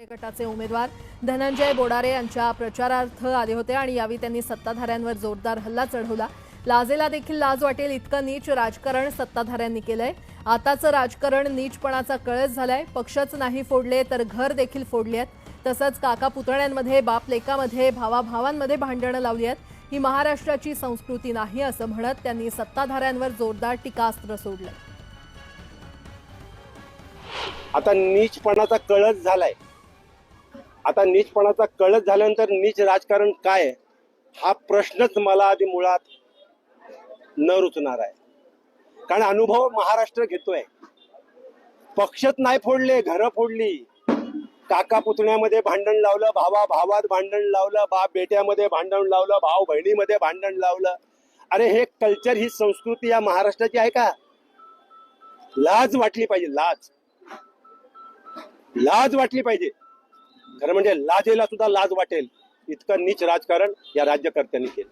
गटाचे उमेदवार धनंजय बोडारे यांच्या प्रचारार्थ आले होते आणि यावेळी त्यांनी सत्ताधाऱ्यांवर जोरदार हल्ला चढवला. लाजेला देखील लाज वाटेल इतकं नीच राजकारण सत्ताधाऱ्यांनी केलंय. आताचं राजकारण नीचपणाचा कळस झालाय. पक्षच नाही फोडले तर घर देखील फोडले आहेत. तसंच काका पुतण्यांमध्ये बाप लेकामध्ये भावाभावांमध्ये भांडणं लावली आहेत. ही महाराष्ट्राची संस्कृती नाही असं म्हणत त्यांनी सत्ताधाऱ्यांवर जोरदार टीकास्त्र सोडलंय आता नीचपणाचा कळस झालाय. आता नीचपणाचा कळत झाल्यानंतर नीच राजकारण काय हा प्रश्नच मला आधी मुळात न रुचणार आहे. कारण अनुभव महाराष्ट्र घेतोय. पक्षच नाही फोडले घरं फोडली. काका पुतण्यामध्ये भांडण लावलं भावा भावात भांडण लावलं बाप बेट्यामध्ये भांडण लावलं भाऊ बहिणीमध्ये भांडण लावलं. अरे हे कल्चर ही संस्कृती या महाराष्ट्राची आहे का? लाज वाटली पाहिजे लाज. लाज वाटली पाहिजे. खरं म्हणजे लाजेला सुद्धा लाज वाटेल. इतकं नीच राजकारण या राज्यकर्त्यांनी केलं.